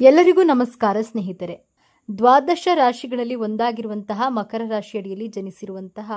ಎಲ್ಲರಿಗೂ ನಮಸ್ಕಾರ ಸ್ನೇಹಿತರೆ. ದ್ವಾದಶ ರಾಶಿಗಳಲ್ಲಿ ಒಂದಾಗಿರುವಂತಹ ಮಕರ ರಾಶಿಯಡಿಯಲ್ಲಿ ಜನಿಸಿರುವಂತಹ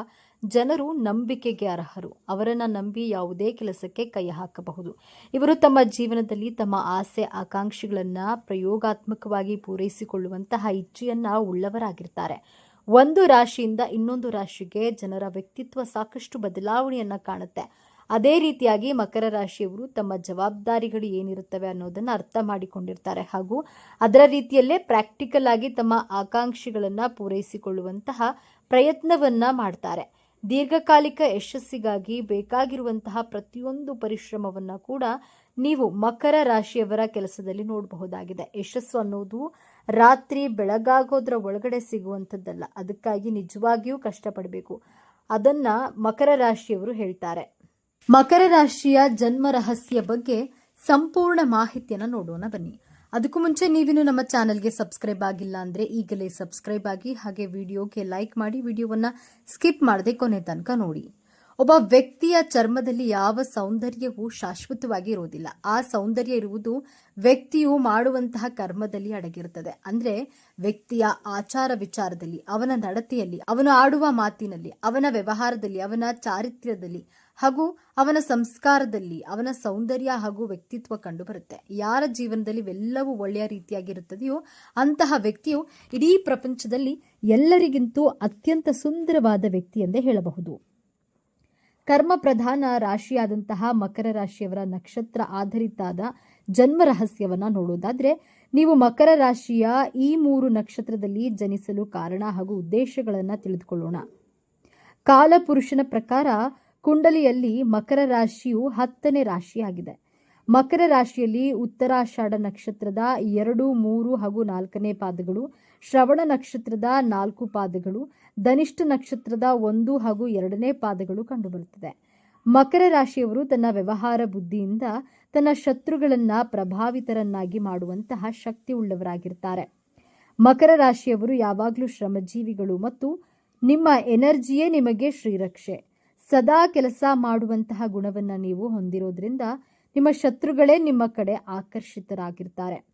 ಜನರು ನಂಬಿಕೆಗೆ ಅರ್ಹರು. ಅವರನ್ನ ನಂಬಿ ಯಾವುದೇ ಕೆಲಸಕ್ಕೆ ಕೈ ಹಾಕಬಹುದು. ಇವರು ತಮ್ಮ ಜೀವನದಲ್ಲಿ ತಮ್ಮ ಆಸೆ, ಆಕಾಂಕ್ಷೆಗಳನ್ನು ಪ್ರಯೋಗಾತ್ಮಕವಾಗಿ ಪೂರೈಸಿಕೊಳ್ಳುವಂತಹ ಇಚ್ಛೆಯನ್ನು ಉಳ್ಳವರಾಗಿರ್ತಾರೆ. ಒಂದು ರಾಶಿಯಿಂದ ಇನ್ನೊಂದು ರಾಶಿಗೆ ಜನರ ವ್ಯಕ್ತಿತ್ವ ಸಾಕಷ್ಟು ಬದಲಾವಣೆಯನ್ನು ಕಾಣುತ್ತೆ. ಅದೇ ರೀತಿಯಾಗಿ ಮಕರ ರಾಶಿಯವರು ತಮ್ಮ ಜವಾಬ್ದಾರಿಗಳು ಏನಿರುತ್ತವೆ ಅನ್ನೋದನ್ನು ಅರ್ಥ ಮಾಡಿಕೊಂಡಿರ್ತಾರೆ. ಹಾಗೂ ಅದರ ರೀತಿಯಲ್ಲೇ ಪ್ರಾಕ್ಟಿಕಲ್ ಆಗಿ ತಮ್ಮ ಆಕಾಂಕ್ಷೆಗಳನ್ನು ಪೂರೈಸಿಕೊಳ್ಳುವಂತಹ ಪ್ರಯತ್ನವನ್ನು ಮಾಡ್ತಾರೆ. ದೀರ್ಘಕಾಲಿಕ ಯಶಸ್ಸಿಗಾಗಿ ಬೇಕಾಗಿರುವಂತಹ ಪ್ರತಿಯೊಂದು ಪರಿಶ್ರಮವನ್ನು ಕೂಡ ನೀವು ಮಕರ ರಾಶಿಯವರ ಕೆಲಸದಲ್ಲಿ ನೋಡಬಹುದಾಗಿದೆ. ಯಶಸ್ಸು ಅನ್ನೋದು ರಾತ್ರಿ ಬೆಳಗಾಗೋದ್ರ ಒಳಗಡೆ ಸಿಗುವಂಥದ್ದಲ್ಲ. ಅದಕ್ಕಾಗಿ ನಿಜವಾಗಿಯೂ ಕಷ್ಟಪಡಬೇಕು. ಅದನ್ನು ಮಕರ ರಾಶಿಯವರು ಹೇಳ್ತಾರೆ. ಮಕರ ರಾಶಿಯ ಜನ್ಮ ರಹಸ್ಯ ಬಗ್ಗೆ ಸಂಪೂರ್ಣ ಮಾಹಿತಿಯನ್ನು ನೋಡೋಣ ಬನ್ನಿ. ಅದಕ್ಕೂ ಮುಂಚೆ ನೀವಿನ್ನು ನಮ್ಮ ಚಾನಲ್ಗೆ ಸಬ್ಸ್ಕ್ರೈಬ್ ಆಗಿಲ್ಲ ಅಂದ್ರೆ ಈಗಲೇ ಸಬ್ಸ್ಕ್ರೈಬ್ ಆಗಿ ಹಾಗೆ ವಿಡಿಯೋಗೆ ಲೈಕ್ ಮಾಡಿ ವಿಡಿಯೋವನ್ನ ಸ್ಕಿಪ್ ಮಾಡದೆ ಕೊನೆ ತನಕ ನೋಡಿ. ಒಬ್ಬ ವ್ಯಕ್ತಿಯ ಚರ್ಮದಲ್ಲಿ ಯಾವ ಸೌಂದರ್ಯವೂ ಶಾಶ್ವತವಾಗಿ ಇರುವುದಿಲ್ಲ. ಆ ಸೌಂದರ್ಯ ಇರುವುದು ವ್ಯಕ್ತಿಯು ಮಾಡುವಂತಹ ಕರ್ಮದಲ್ಲಿ ಅಡಗಿರುತ್ತದೆ. ಅಂದ್ರೆ ವ್ಯಕ್ತಿಯ ಆಚಾರ ವಿಚಾರದಲ್ಲಿ, ಅವನ ನಡತೆಯಲ್ಲಿ, ಅವನು ಆಡುವ ಮಾತಿನಲ್ಲಿ, ಅವನ ವ್ಯವಹಾರದಲ್ಲಿ, ಅವನ ಚಾರಿತ್ರ್ಯದಲ್ಲಿ ಹಾಗೂ ಅವನ ಸಂಸ್ಕಾರದಲ್ಲಿ ಅವನ ಸೌಂದರ್ಯ ಹಾಗೂ ವ್ಯಕ್ತಿತ್ವ ಕಂಡುಬರುತ್ತೆ. ಯಾರ ಜೀವನದಲ್ಲಿ ಇವೆಲ್ಲವೂ ಒಳ್ಳೆಯ ರೀತಿಯಾಗಿರುತ್ತದೆಯೋ ಅಂತಹ ವ್ಯಕ್ತಿಯು ಇಡೀ ಪ್ರಪಂಚದಲ್ಲಿ ಎಲ್ಲರಿಗಿಂತೂ ಅತ್ಯಂತ ಸುಂದರವಾದ ವ್ಯಕ್ತಿ ಎಂದೇ ಹೇಳಬಹುದು. ಕರ್ಮ ಪ್ರಧಾನ ರಾಶಿಯಾದಂತಹ ಮಕರ ರಾಶಿಯವರ ನಕ್ಷತ್ರ ಆಧಾರಿತಾದ ಜನ್ಮ ರಹಸ್ಯವನ್ನ ನೋಡೋದಾದ್ರೆ, ನೀವು ಮಕರ ರಾಶಿಯ ಈ ಮೂರು ನಕ್ಷತ್ರದಲ್ಲಿ ಜನಿಸಲು ಕಾರಣ ಹಾಗೂ ಉದ್ದೇಶಗಳನ್ನು ತಿಳಿದುಕೊಳ್ಳೋಣ. ಕಾಲಪುರುಷನ ಪ್ರಕಾರ, ಕುಂಡಲಿಯಲ್ಲಿ ಮಕರ ರಾಶಿಯು ಹತ್ತನೇ ರಾಶಿಯಾಗಿದೆ. ಮಕರ ರಾಶಿಯಲ್ಲಿ ಉತ್ತರಾಷಾಢ ನಕ್ಷತ್ರದ ಎರಡು, ಮೂರು ಹಾಗೂ ನಾಲ್ಕನೇ ಪಾದಗಳು, ಶ್ರವಣ ನಕ್ಷತ್ರದ ನಾಲ್ಕು ಪಾದಗಳು, ಧನಿಷ್ಠ ನಕ್ಷತ್ರದ ಒಂದು ಹಾಗೂ ಎರಡನೇ ಪಾದಗಳು ಕಂಡುಬರುತ್ತದೆ. ಮಕರ ರಾಶಿಯವರು ತನ್ನ ವ್ಯವಹಾರ ಬುದ್ಧಿಯಿಂದ ತನ್ನ ಶತ್ರುಗಳನ್ನ ಪ್ರಭಾವಿತರನ್ನಾಗಿ ಮಾಡುವಂತಹ ಶಕ್ತಿ ಉಳ್ಳವರಾಗಿರ್ತಾರೆ. ಮಕರ ರಾಶಿಯವರು ಯಾವಾಗಲೂ ಶ್ರಮಜೀವಿಗಳು ಮತ್ತು ನಿಮ್ಮ ಎನರ್ಜಿಯೇ ನಿಮಗೆ ಶ್ರೀರಕ್ಷೆ. ಸದಾ ಕೆಲಸ ಮಾಡುವಂತಹ ಗುಣವನ್ನು ನೀವು ಹೊಂದಿರೋದ್ರಿಂದ ನಿಮ್ಮ ಶತ್ರುಗಳೇ ನಿಮ್ಮ ಕಡೆ ಆಕರ್ಷಿತರಾಗಿರ್ತಾರೆ.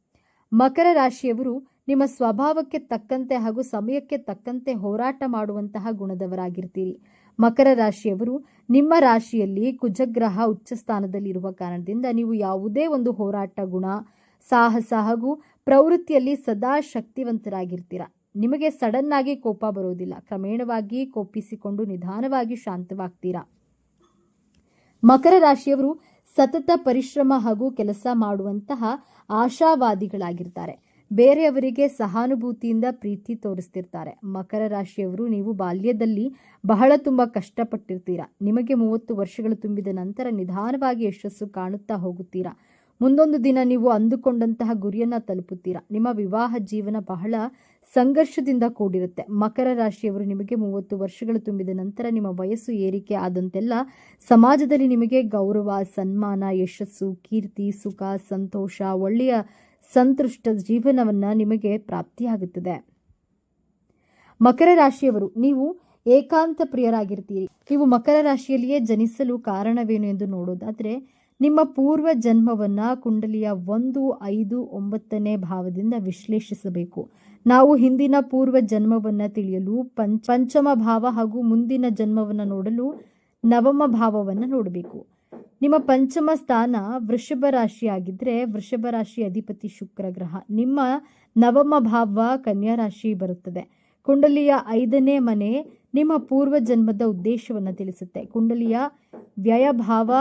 ಮಕರ ರಾಶಿಯವರು ನಿಮ್ಮ ಸ್ವಭಾವಕ್ಕೆ ತಕ್ಕಂತೆ ಹಾಗೂ ಸಮಯಕ್ಕೆ ತಕ್ಕಂತೆ ಹೋರಾಟ ಮಾಡುವಂತಹ ಗುಣದವರಾಗಿರ್ತೀರಿ. ಮಕರ ರಾಶಿಯವರು ನಿಮ್ಮ ರಾಶಿಯಲ್ಲಿ ಕುಜಗ್ರಹ ಉಚ್ಚ ಸ್ಥಾನದಲ್ಲಿರುವ ಕಾರಣದಿಂದ ನೀವು ಯಾವುದೇ ಒಂದು ಹೋರಾಟ, ಗುಣ, ಸಾಹಸ ಹಾಗೂ ಪ್ರವೃತ್ತಿಯಲ್ಲಿ ಸದಾ ಶಕ್ತಿವಂತರಾಗಿರ್ತೀರ. ನಿಮಗೆ ಸಡನ್ ಆಗಿ ಕೋಪ ಬರೋದಿಲ್ಲ. ಕ್ರಮೇಣವಾಗಿ ಕೋಪಿಸಿಕೊಂಡು ನಿಧಾನವಾಗಿ ಶಾಂತವಾಗ್ತೀರಾ. ಮಕರ ರಾಶಿಯವರು ಸತತ ಪರಿಶ್ರಮ ಹಾಗೂ ಕೆಲಸ ಮಾಡುವಂತಹ ಆಶಾವಾದಿಗಳಾಗಿರ್ತಾರೆ. ಬೇರೆಯವರಿಗೆ ಸಹಾನುಭೂತಿಯಿಂದ ಪ್ರೀತಿ ತೋರಿಸ್ತಿರ್ತಾರೆ. ಮಕರ ರಾಶಿಯವರು, ನೀವು ಬಾಲ್ಯದಲ್ಲಿ ಬಹಳ ತುಂಬ ಕಷ್ಟಪಟ್ಟಿರ್ತೀರಾ. ನಿಮಗೆ ಮೂವತ್ತು ವರ್ಷಗಳು ತುಂಬಿದ ನಂತರ ನಿಧಾನವಾಗಿ ಯಶಸ್ಸು ಕಾಣುತ್ತಾ ಹೋಗುತ್ತೀರಾ. ಮುಂದೊಂದು ದಿನ ನೀವು ಅಂದುಕೊಂಡಂತಹ ಗುರಿಯನ್ನ ತಲುಪುತ್ತೀರಾ? ನಿಮ್ಮ ವಿವಾಹ ಜೀವನ ಬಹಳ ಸಂಘರ್ಷದಿಂದ ಕೂಡಿರುತ್ತೆ. ಮಕರ ರಾಶಿಯವರು ನಿಮಗೆ ಮೂವತ್ತು ವರ್ಷಗಳು ತುಂಬಿದ ನಂತರ ನಿಮ್ಮ ವಯಸ್ಸು ಏರಿಕೆ ಆದಂತೆಲ್ಲ ಸಮಾಜದಲ್ಲಿ ನಿಮಗೆ ಗೌರವ, ಸನ್ಮಾನ, ಯಶಸ್ಸು, ಕೀರ್ತಿ, ಸುಖ, ಸಂತೋಷ, ಒಳ್ಳೆಯ ಸಂತುಷ್ಟ ಜೀವನವನ್ನ ನಿಮಗೆ ಪ್ರಾಪ್ತಿಯಾಗುತ್ತದೆ. ಮಕರ ರಾಶಿಯವರು, ನೀವು ಏಕಾಂತ ಪ್ರಿಯರಾಗಿರ್ತೀರಿ. ನೀವು ಮಕರ ರಾಶಿಯಲ್ಲಿಯೇ ಜನಿಸಲು ಕಾರಣವೇನು ಎಂದು ನೋಡೋದಾದ್ರೆ ನಿಮ್ಮ ಪೂರ್ವ ಜನ್ಮವನ್ನ ಕುಂಡಲಿಯ ಒಂದು, ಐದು, ಒಂಬತ್ತನೇ ಭಾವದಿಂದ ವಿಶ್ಲೇಷಿಸಬೇಕು. ನಾವು ಹಿಂದಿನ ಪೂರ್ವ ಜನ್ಮವನ್ನ ತಿಳಿಯಲು ಪಂಚ ಪಂಚಮ ಭಾವ ಹಾಗೂ ಮುಂದಿನ ಜನ್ಮವನ್ನ ನೋಡಲು ನವಮ ಭಾವವನ್ನ ನೋಡಬೇಕು. ನಿಮ್ಮ ಪಂಚಮ ಸ್ಥಾನ ವೃಷಭ ರಾಶಿಯಾಗಿದ್ರೆ ವೃಷಭ ರಾಶಿ ಅಧಿಪತಿ ಶುಕ್ರ ಗ್ರಹ. ನಿಮ್ಮ ನವಮ ಭಾವ ಕನ್ಯಾ ರಾಶಿ ಬರುತ್ತದೆ. ಕುಂಡಲಿಯ ಐದನೇ ಮನೆ ನಿಮ್ಮ ಪೂರ್ವ ಜನ್ಮದ ಉದ್ದೇಶವನ್ನು ತಿಳಿಸುತ್ತೆ. ಕುಂಡಲಿಯ ವ್ಯಯಭಾವ